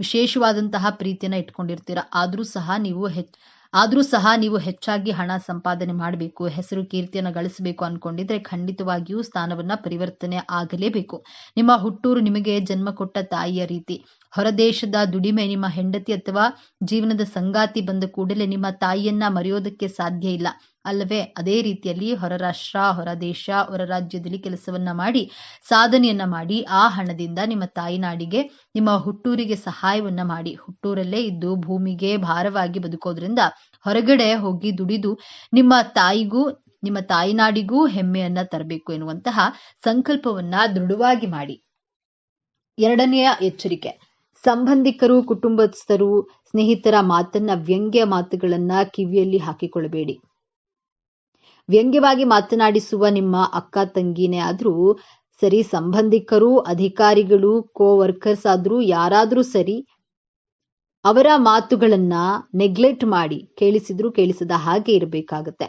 ವಿಶೇಷವಾದಂತಹ ಪ್ರೀತಿಯನ್ನ ಇಟ್ಕೊಂಡಿರ್ತೀರ. ಆದ್ರೂ ಸಹ ನೀವು ಹೆಚ್ಚ ಆದ್ರೂ ಸಹ ನೀವು ಹೆಚ್ಚಾಗಿ ಹಣ ಸಂಪಾದನೆ ಮಾಡಬೇಕು, ಹೆಸರು ಕೀರ್ತಿಯನ್ನು ಗಳಿಸಬೇಕು ಅನ್ಕೊಂಡಿದ್ರೆ ಖಂಡಿತವಾಗಿಯೂ ಸ್ಥಾನವನ್ನ ಪರಿವರ್ತನೆ ಆಗಲೇಬೇಕು. ನಿಮ್ಮ ಹುಟ್ಟೂರು ನಿಮಗೆ ಜನ್ಮ ಕೊಟ್ಟ ತಾಯಿಯ ರೀತಿ. ಹೊರದೇಶದ ದುಡಿಮೆ ನಿಮ್ಮ ಹೆಂಡತಿ ಅಥವಾ ಜೀವನದ ಸಂಗಾತಿ ಬಂದ ಕೂಡಲೇ ನಿಮ್ಮ ತಾಯಿಯನ್ನ ಮರೆಯೋದಕ್ಕೆ ಸಾಧ್ಯ ಇಲ್ಲ. ಅಲ್ಲವೇ, ಅದೇ ರೀತಿಯಲ್ಲಿ ಹೊರ ರಾಷ್ಟ್ರ, ಹೊರ ದೇಶ, ಹೊರ ರಾಜ್ಯದಲ್ಲಿ ಕೆಲಸವನ್ನ ಮಾಡಿ, ಸಾಧನೆಯನ್ನ ಮಾಡಿ, ಆ ಹಣದಿಂದ ನಿಮ್ಮ ತಾಯಿನಾಡಿಗೆ, ನಿಮ್ಮ ಹುಟ್ಟೂರಿಗೆ ಸಹಾಯವನ್ನ ಮಾಡಿ. ಹುಟ್ಟೂರಲ್ಲೇ ಇದ್ದು ಭೂಮಿಗೆ ಭಾರವಾಗಿ ಬದುಕೋದ್ರಿಂದ ಹೊರಗಡೆ ಹೋಗಿ ದುಡಿದು ನಿಮ್ಮ ತಾಯಿಗೂ, ನಿಮ್ಮ ತಾಯಿನಾಡಿಗೂ ಹೆಮ್ಮೆಯನ್ನ ತರಬೇಕು ಎನ್ನುವಂತಹ ಸಂಕಲ್ಪವನ್ನ ದೃಢವಾಗಿ ಮಾಡಿ. ಎರಡನೆಯ ಎಚ್ಚರಿಕೆ, ಸಂಬಂಧಿಕರು, ಕುಟುಂಬಸ್ಥರು, ಸ್ನೇಹಿತರ ಮಾತನ್ನ ವ್ಯಂಗ್ಯ ಮಾತುಗಳನ್ನ ಕಿವಿಯಲ್ಲಿ ಹಾಕಿಕೊಳ್ಳಬೇಡಿ. ವ್ಯಂಗ್ಯವಾಗಿ ಮಾತನಾಡಿಸುವ ನಿಮ್ಮ ಅಕ್ಕ ತಂಗಿನೇ ಆದ್ರೂ ಸರಿ, ಸಂಬಂಧಿಕರು, ಅಧಿಕಾರಿಗಳು ಕೋ ವರ್ಕರ್ಸ್ ಆದ್ರೂ ಯಾರಾದ್ರೂ ಸರಿ ಅವರ ಮಾತುಗಳನ್ನ ನೆಗ್ಲೆಕ್ಟ್ ಮಾಡಿ ಕೇಳಿಸಿದ್ರು ಕೇಳಿಸದ ಹಾಗೆ ಇರಬೇಕಾಗತ್ತೆ.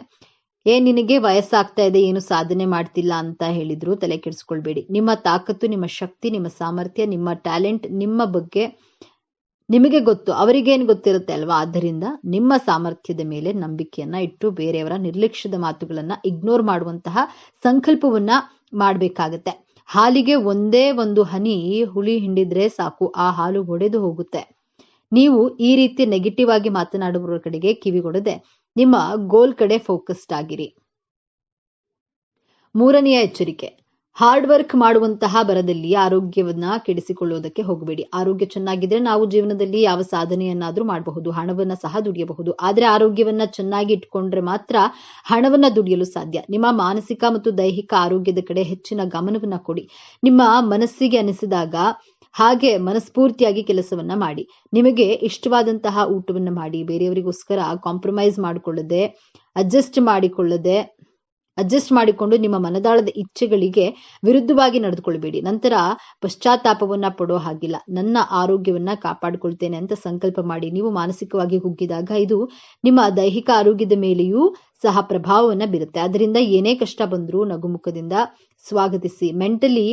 ಏ, ನಿನಗೆ ವಯಸ್ಸಾಗ್ತಾ ಇದೆ, ಏನು ಸಾಧನೆ ಮಾಡ್ತಿಲ್ಲ ಅಂತ ಹೇಳಿದ್ರು ತಲೆ ಕೆಡಿಸ್ಕೊಳ್ಬೇಡಿ. ನಿಮ್ಮ ತಾಕತ್ತು, ನಿಮ್ಮ ಶಕ್ತಿ, ನಿಮ್ಮ ಸಾಮರ್ಥ್ಯ, ನಿಮ್ಮ ಟ್ಯಾಲೆಂಟ್ ನಿಮ್ಮ ಬಗ್ಗೆ ನಿಮಗೆ ಗೊತ್ತು, ಅವರಿಗೇನು ಗೊತ್ತಿರುತ್ತೆ ಅಲ್ವಾ? ಆದ್ದರಿಂದ ನಿಮ್ಮ ಸಾಮರ್ಥ್ಯದ ಮೇಲೆ ನಂಬಿಕೆಯನ್ನ ಇಟ್ಟು ಬೇರೆಯವರ ನಿರ್ಲಕ್ಷ್ಯದ ಮಾತುಗಳನ್ನ ಇಗ್ನೋರ್ ಮಾಡುವಂತಹ ಸಂಕಲ್ಪವನ್ನ ಮಾಡಬೇಕಾಗತ್ತೆ. ಹಾಲಿಗೆ ಒಂದೇ ಒಂದು ಹನಿ ಹುಳಿ ಹಿಂಡಿದ್ರೆ ಸಾಕು, ಆ ಹಾಲು ಒಡೆದು ಹೋಗುತ್ತೆ. ನೀವು ಈ ರೀತಿ ನೆಗೆಟಿವ್ ಆಗಿ ಮಾತನಾಡುವವರ ಕಡೆಗೆ ಕಿವಿಗೊಡದೆ ನಿಮ್ಮ ಗೋಲ್ ಕಡೆ ಫೋಕಸ್ಡ್ ಆಗಿರಿ. ಮೂರನೆಯ ಎಚ್ಚರಿಕೆ ಹಾರ್ಡ್ ವರ್ಕ್ ಮಾಡುವಂತಹ ಬರದಲ್ಲಿ ಆರೋಗ್ಯವನ್ನ ಕೆಡಿಸಿಕೊಳ್ಳುವುದಕ್ಕೆ ಹೋಗಬೇಡಿ. ಆರೋಗ್ಯ ಚೆನ್ನಾಗಿದ್ರೆ ನಾವು ಜೀವನದಲ್ಲಿ ಯಾವ ಸಾಧನೆಯನ್ನಾದ್ರೂ ಮಾಡಬಹುದು. ಹಣವನ್ನ ಸಹ ದುಡಿಯಬಹುದು. ಆದ್ರೆ ಆರೋಗ್ಯವನ್ನ ಚೆನ್ನಾಗಿ ಇಟ್ಕೊಂಡ್ರೆ ಮಾತ್ರ ಹಣವನ್ನ ದುಡಿಯಲು ಸಾಧ್ಯ. ನಿಮ್ಮ ಮಾನಸಿಕ ಮತ್ತು ದೈಹಿಕ ಆರೋಗ್ಯದ ಕಡೆ ಹೆಚ್ಚಿನ ಗಮನವನ್ನ ಕೊಡಿ. ನಿಮ್ಮ ಮನಸ್ಸಿಗೆ ಅನಿಸಿದಾಗ ಹಾಗೆ ಮನಸ್ಫೂರ್ತಿಯಾಗಿ ಕೆಲಸವನ್ನ ಮಾಡಿ. ನಿಮಗೆ ಇಷ್ಟವಾದಂತಹ ಊಟವನ್ನ ಮಾಡಿ. ಬೇರೆಯವರಿಗೋಸ್ಕರ ಕಾಂಪ್ರಮೈಸ್ ಮಾಡಿಕೊಳ್ಳದೆ ಅಡ್ಜಸ್ಟ್ ಮಾಡಿಕೊಳ್ಳದೆ ಅಡ್ಜಸ್ಟ್ ಮಾಡಿಕೊಂಡು ನಿಮ್ಮ ಮನದಾಳದ ಇಚ್ಛೆಗಳಿಗೆ ವಿರುದ್ಧವಾಗಿ ನಡೆದುಕೊಳ್ಬೇಡಿ ನಂತರ ಪಶ್ಚಾತ್ತಾಪವನ್ನ ಪಡೋ ಹಾಗಿಲ್ಲ. ನನ್ನ ಆರೋಗ್ಯವನ್ನ ಕಾಪಾಡಿಕೊಳ್ತೇನೆ ಅಂತ ಸಂಕಲ್ಪ ಮಾಡಿ. ನೀವು ಮಾನಸಿಕವಾಗಿ ಕುಗ್ಗಿದಾಗ ಇದು ನಿಮ್ಮ ದೈಹಿಕ ಆರೋಗ್ಯದ ಮೇಲೆಯೂ ಸಹ ಪ್ರಭಾವವನ್ನ ಬೀರುತ್ತೆ. ಅದರಿಂದ ಏನೇ ಕಷ್ಟ ಬಂದರೂ ನಗುಮುಖದಿಂದ ಸ್ವಾಗತಿಸಿ. ಮೆಂಟಲಿ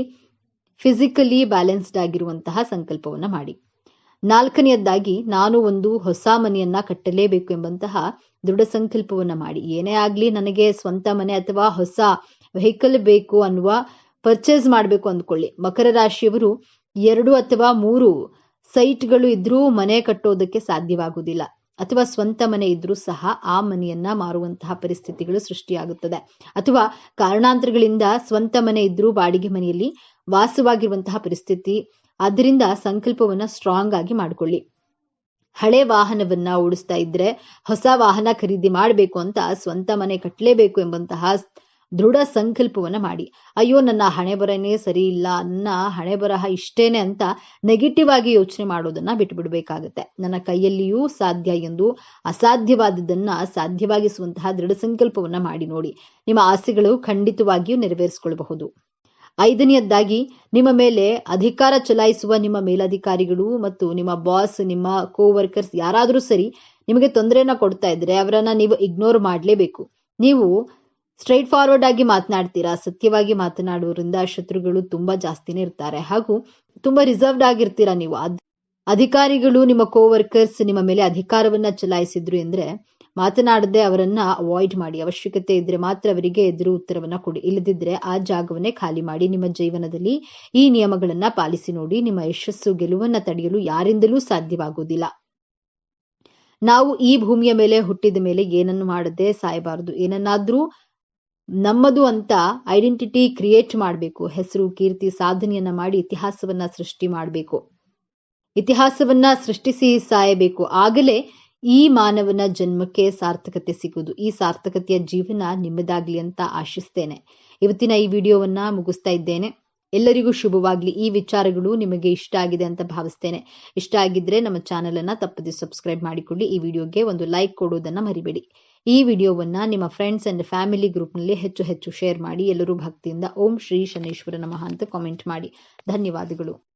ಫಿಸಿಕಲಿ ಬ್ಯಾಲೆನ್ಸ್ಡ್ ಆಗಿರುವಂತಹ ಸಂಕಲ್ಪವನ್ನ ಮಾಡಿ. ನಾಲ್ಕನೆಯದ್ದಾಗಿ, ನಾನು ಒಂದು ಹೊಸ ಮನೆಯನ್ನ ಕಟ್ಟಲೇಬೇಕು ಎಂಬಂತಹ ದೃಢ ಸಂಕಲ್ಪವನ್ನ ಮಾಡಿ. ಏನೇ ಆಗ್ಲಿ ನನಗೆ ಸ್ವಂತ ಮನೆ ಅಥವಾ ಹೊಸ ವೆಹಿಕಲ್ ಬೇಕು ಅನ್ನುವ ಪರ್ಚೇಸ್ ಮಾಡಬೇಕು ಅಂದ್ಕೊಳ್ಳಿ. ಮಕರ ರಾಶಿಯವರು ಎರಡು ಅಥವಾ ಮೂರು ಸೈಟ್ಗಳು ಇದ್ರೂ ಮನೆ ಕಟ್ಟೋದಕ್ಕೆ ಸಾಧ್ಯವಾಗುವುದಿಲ್ಲ. ಅಥವಾ ಸ್ವಂತ ಮನೆ ಇದ್ರೂ ಸಹ ಆ ಮನೆಯನ್ನ ಮಾರುವಂತಹ ಪರಿಸ್ಥಿತಿಗಳು ಸೃಷ್ಟಿಯಾಗುತ್ತದೆ. ಅಥವಾ ಕಾರಣಾಂತರಗಳಿಂದ ಸ್ವಂತ ಮನೆ ಇದ್ರೂ ಬಾಡಿಗೆ ಮನೆಯಲ್ಲಿ ವಾಸವಾಗಿರುವಂತಹ ಪರಿಸ್ಥಿತಿ. ಆದ್ದರಿಂದ ಸಂಕಲ್ಪವನ್ನ ಸ್ಟ್ರಾಂಗ್ ಆಗಿ ಮಾಡಿಕೊಳ್ಳಿ. ಹಳೆ ವಾಹನವನ್ನ ಓಡಿಸ್ತಾ ಇದ್ರೆ ಹೊಸ ವಾಹನ ಖರೀದಿ ಮಾಡಬೇಕು ಅಂತ ಸ್ವಂತ ಮನೆ ಕಟ್ಟಲೇಬೇಕು ಎಂಬಂತಹ ದೃಢ ಸಂಕಲ್ಪವನ್ನ ಮಾಡಿ. ಅಯ್ಯೋ, ನನ್ನ ಹಣೆ ಬರನೇ ಸರಿ ಇಲ್ಲ, ನನ್ನ ಹಣೆ ಬರಹ ಇಷ್ಟೇನೆ ಅಂತ ನೆಗೆಟಿವ್ ಆಗಿ ಯೋಚನೆ ಮಾಡೋದನ್ನ ಬಿಟ್ಟುಬಿಡ್ಬೇಕಾಗತ್ತೆ ನನ್ನ ಕೈಯಲ್ಲಿಯೂ ಸಾಧ್ಯ ಎಂದು ಅಸಾಧ್ಯವಾದದನ್ನ ಸಾಧ್ಯವಾಗಿಸುವಂತಹ ದೃಢ ಸಂಕಲ್ಪವನ್ನ ಮಾಡಿ ನೋಡಿ. ನಿಮ್ಮ ಆಸೆಗಳು ಖಂಡಿತವಾಗಿಯೂ ನೆರವೇರಿಸಿಕೊಳ್ಳಬಹುದು ಐದನೆಯದ್ದಾಗಿ ನಿಮ್ಮ ಮೇಲೆ ಅಧಿಕಾರ ಚಲಾಯಿಸುವ ನಿಮ್ಮ ಮೇಲಧಿಕಾರಿಗಳು ಮತ್ತು ನಿಮ್ಮ ಬಾಸ್ ನಿಮ್ಮ ಕೋ ವರ್ಕರ್ಸ್ ಯಾರಾದರೂ ಸರಿ ನಿಮಗೆ ತೊಂದರೆನ ಕೊಡ್ತಾ ಇದ್ರೆ ಅವರನ್ನ ನೀವು ಇಗ್ನೋರ್ ಮಾಡಲೇಬೇಕು. ನೀವು ಸ್ಟ್ರೈಟ್ ಫಾರ್ವರ್ಡ್ ಆಗಿ ಮಾತನಾಡ್ತೀರಾ? ಸತ್ಯವಾಗಿ ಮಾತನಾಡುವುದರಿಂದ ಶತ್ರುಗಳು ತುಂಬಾ ಜಾಸ್ತಿನೇ ಇರ್ತಾರೆ. ಹಾಗೂ ತುಂಬಾ ರಿಸರ್ವ್ಡ್ ಆಗಿರ್ತೀರಾ ನೀವು? ಅಧಿಕಾರಿಗಳು, ನಿಮ್ಮ ಕೋವರ್ಕರ್ಸ್ ನಿಮ್ಮ ಮೇಲೆ ಅಧಿಕಾರವನ್ನ ಚಲಾಯಿಸಿದ್ರು ಅಂದ್ರೆ ಮಾತನಾಡದೆ ಅವರನ್ನ ಅವಾಯ್ಡ್ ಮಾಡಿ. ಅವಶ್ಯಕತೆ ಇದ್ರೆ ಮಾತ್ರ ಅವರಿಗೆ ಎದುರು ಉತ್ತರವನ್ನ ಕೊಡಿ. ಇಲ್ಲದಿದ್ರೆ ಆ ಜಾಗವನ್ನೇ ಖಾಲಿ ಮಾಡಿ. ನಿಮ್ಮ ಜೀವನದಲ್ಲಿ ಈ ನಿಯಮಗಳನ್ನ ಪಾಲಿಸಿ ನೋಡಿ. ನಿಮ್ಮ ಯಶಸ್ಸು, ಗೆಲುವನ್ನ ತಡೆಯಲು ಯಾರಿಂದಲೂ ಸಾಧ್ಯವಾಗುವುದಿಲ್ಲ. ನಾವು ಈ ಭೂಮಿಯ ಮೇಲೆ ಹುಟ್ಟಿದ ಮೇಲೆ ಏನನ್ನು ಮಾಡದೆ ಸಾಯಬಾರದು. ಏನನ್ನಾದ್ರೂ ನಮ್ಮದು ಅಂತ ಐಡೆಂಟಿಟಿ ಕ್ರಿಯೇಟ್ ಮಾಡಬೇಕು. ಹೆಸರು, ಕೀರ್ತಿ, ಸಾಧನೆಯನ್ನ ಮಾಡಿ ಇತಿಹಾಸವನ್ನ ಸೃಷ್ಟಿ ಮಾಡಬೇಕು. ಇತಿಹಾಸವನ್ನ ಸೃಷ್ಟಿಸಿ ಸಾಯಬೇಕು. ಆಗಲೇ ಈ ಮಾನವನ ಜನ್ಮಕ್ಕೆ ಸಾರ್ಥಕತೆ ಸಿಗುವುದು. ಈ ಸಾರ್ಥಕತೆಯ ಜೀವನ ನಿಮ್ಮದಾಗ್ಲಿ ಅಂತ ಆಶಿಸ್ತೇನೆ. ಇವತ್ತಿನ ಈ ವಿಡಿಯೋವನ್ನ ಮುಗಿಸ್ತಾ ಇದ್ದೇನೆ. ಎಲ್ಲರಿಗೂ ಶುಭವಾಗ್ಲಿ. ಈ ವಿಚಾರಗಳು ನಿಮಗೆ ಇಷ್ಟ ಆಗಿದೆ ಅಂತ ಭಾವಿಸ್ತೇನೆ. ಇಷ್ಟ ಆಗಿದ್ರೆ ನಮ್ಮ ಚಾನೆಲ್ ಅನ್ನ ತಪ್ಪದೆ ಸಬ್ಸ್ಕ್ರೈಬ್ ಮಾಡಿಕೊಳ್ಳಿ. ಈ ವಿಡಿಯೋಗೆ ಒಂದು ಲೈಕ್ ಕೊಡುವುದನ್ನ ಮರಿಬೇಡಿ. ಈ ವಿಡಿಯೋವನ್ನ ನಿಮ್ಮ ಫ್ರೆಂಡ್ಸ್ ಅಂಡ್ ಫ್ಯಾಮಿಲಿ ಗ್ರೂಪ್ನಲ್ಲಿ ಹೆಚ್ಚು ಹೆಚ್ಚು ಶೇರ್ ಮಾಡಿ, ಎಲ್ಲರೂ ಭಕ್ತಿಯಿಂದ ಓಂ ಶ್ರೀ ಶನೇಶ್ವರ ನಮಃ ಅಂತ ಕಾಮೆಂಟ್ ಮಾಡಿ. ಧನ್ಯವಾದಗಳು.